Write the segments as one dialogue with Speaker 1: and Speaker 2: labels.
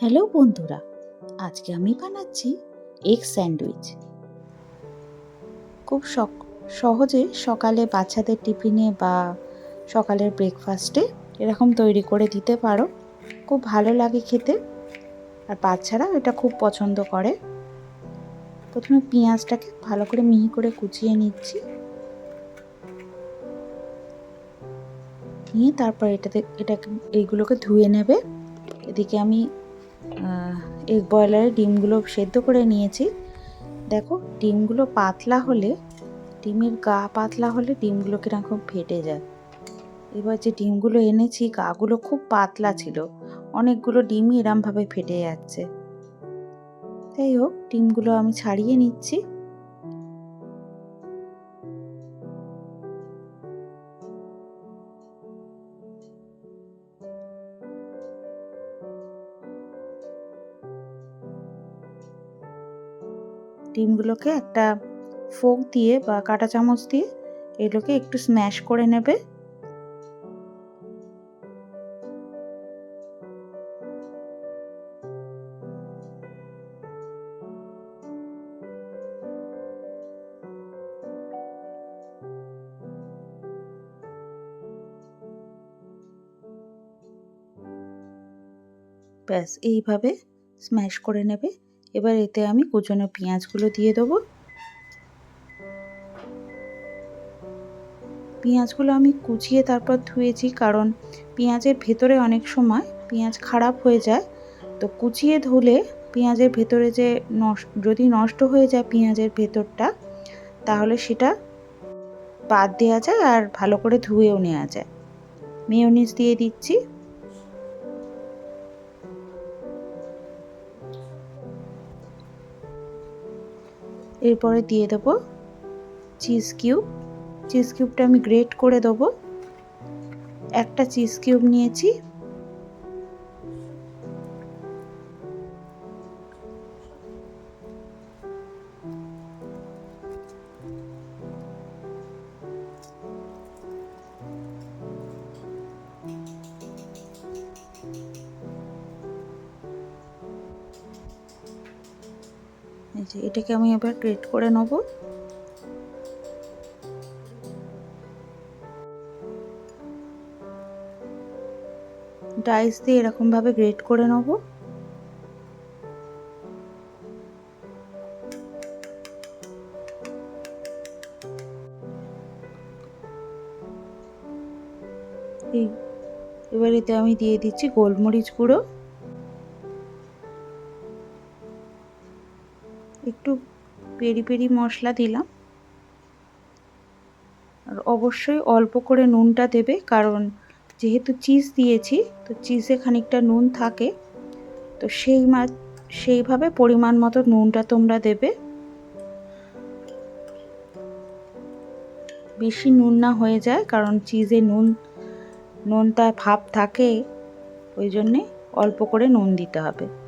Speaker 1: Hello বন্ধুরা, আজকে আমি বানাচ্ছি এগ স্যান্ডউইচ। খুব সহজে সকালে বাচ্চাদের টিফিনে বা সকালের ব্রেকফাস্টে এরকম তৈরি করে দিতে পারো। খুব ভালো লাগে খেতে। আর বাচ্চারা এটা খুব পছন্দ করে। প্রথমে পেঁয়াজটাকে ভালো করে মিহি করে কুচিয়ে নিচ্ছি। নিয়ে তারপর এটাতে এটা এইগুলোকে ধুয়ে নেবে। এদিকে আমি এগ বয়লারে ডিমগুলো সেদ্ধ করে নিয়েছি। দেখো, ডিমগুলো পাতলা হলে, ডিমের গা পাতলা হলে ডিমগুলো কীরকম ফেটে যায়। এবার যে ডিমগুলো এনেছি, গাগুলো খুব পাতলা ছিল। অনেকগুলো ডিমই এরমভাবে ফেটে যাচ্ছে। যাই হোক, ডিমগুলো আমি ছাড়িয়ে নিচ্ছি। ডিমগুলোকে একটা ফোক দিয়ে বা কাঁটা চামচ দিয়ে এগুলোকে একটু স্ম্যাশ করে নেবে। ব্যাস, এইভাবে স্ম্যাশ করে নেবে। এবার এতে আমি কুচনো পেঁয়াজগুলো দিয়ে দেবো। পেঁয়াজগুলো আমি কুচিয়ে তারপর ধুয়েছি কারণ পেঁয়াজের ভেতরে অনেক সময় পেঁয়াজ খারাপ হয়ে যায়। তো কুচিয়ে ধুলে পেঁয়াজের ভেতরে যে যদি নষ্ট হয়ে যায় পেঁয়াজের ভেতরটা, তাহলে সেটা বাদ দেওয়া যায় আর ভালো করে ধুয়েও নেওয়া যায়। মেয়নিজ দিয়ে দিচ্ছি। এরপরে দিয়ে দেবো চিজ কিউব চিজ কিউবটা আমি গ্রেট করে দেবো। একটা চিজ কিউব নিয়েছি। এই যে এটাকে আমি এবার গ্রেট করে নেব। ডাইস দিয়ে এরকমভাবে গ্রেট করে নেব। এই, এবার এতে আমি দিয়ে দিচ্ছি গোলমরিচ গুঁড়ো। একটু পেরি পেরি মশলা দিলাম। আর অবশ্যই অল্প করে নুনটা দেবে, কারণ যেহেতু চিজ দিয়েছি, তো চিজে খানিকটা নুন থাকে। তো সেই মা, সেইভাবে পরিমাণ মতো নুনটা তোমরা দেবে। বেশি নুন না হয়ে যায়, কারণ চিজে নুন, নুনটা ভাব থাকে, ওই জন্যে অল্প করে নুন দিতে হবে।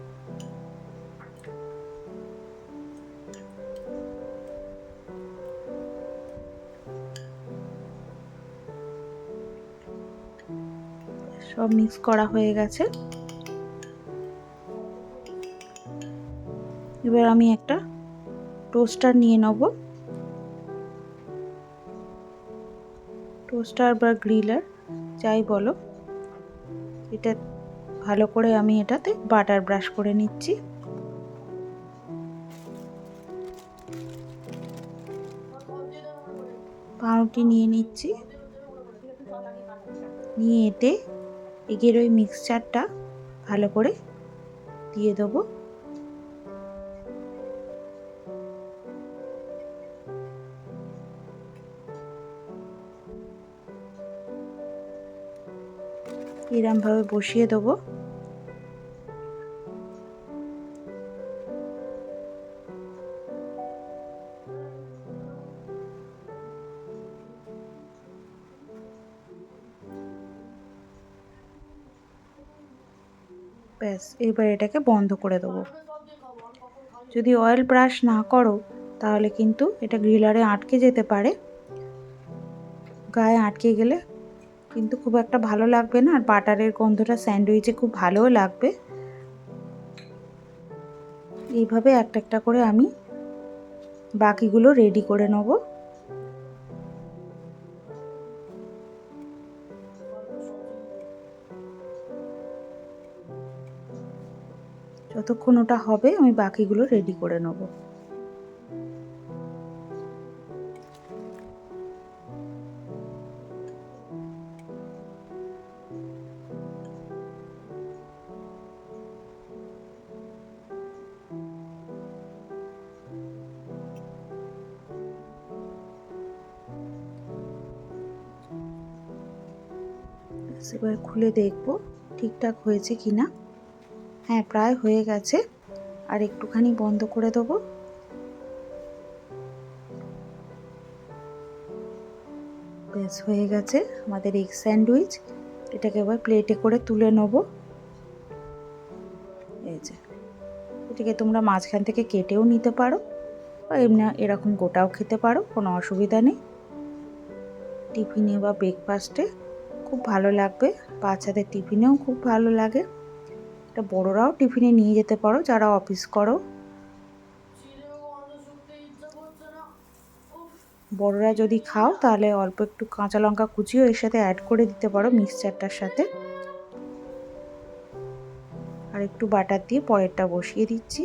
Speaker 1: সব মিক্স করা হয়ে গেছে। এবার আমি একটা টোস্টার নিয়ে নেব। টোস্টার বা গ্রিলার যাই বলো। এটা ভালো করে আমি এটাতে বাটার ব্রাশ করে নিচ্ছি। পাউরুটি নিয়ে নিচ্ছি। নিয়ে এতে এগের ওই মিক্সচারটা ভালো করে দিয়ে দেবো। এরমভাবে বসিয়ে দেবো। ব্যাস, এবার এটাকে বন্ধ করে দেবো। যদি অয়েল ব্রাশ না করো, তাহলে কিন্তু এটা গ্রিলারে আটকে যেতে পারে। গায়ে আটকে গেলে কিন্তু খুব একটা ভালো লাগবে না, আর বাটারের গন্ধটা স্যান্ডউইচে খুব ভালোও লাগবে। এইভাবে একটা একটা করে আমি বাকিগুলো রেডি করে নেব। যতক্ষণ ওটা হবে, আমি বাকিগুলো রেডি করে নেব। এবার খুলে দেখব ঠিকঠাক হয়েছে কি না হ্যাঁ প্রায় হয়ে গেছে। আর একটুখানি বন্ধ করে দেবো। ব্যাস, হয়ে গেছে আমাদের এগ স্যান্ডউইচ। এটাকে এবার প্লেটে করে তুলে নেব। এই যে, এটাকে তোমরা মাঝখান থেকে কেটেও নিতে পারো। বা এমনি এরকম গোটাও খেতে পারো, কোনো অসুবিধা নেই। টিফিনে বা ব্রেকফাস্টে খুব ভালো লাগবে। বাচ্চাদের টিফিনেও খুব ভালো লাগে। এটা বড়রাও টিফিনে নিয়ে যেতে পারো, যারা অফিস করো। বড়রা যদি খাও, তাহলে অল্প একটু কাঁচা লঙ্কা কুচিও এর সাথে অ্যাড করে দিতে পারো মিক্সচারটার সাথে। আর একটু বাটার দিয়ে পরেরটা বসিয়ে দিচ্ছি।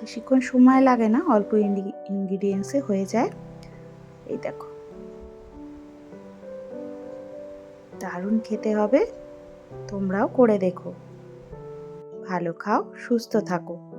Speaker 1: বেশিক্ষণ সময় লাগে না, অল্প ইনগ্রিডিয়েন্টসে হয়ে যায়। এই দেখো। দারুণ খেতে হবে তোমরাও করে দেখো। ভালো খাও সুস্থ থাকো।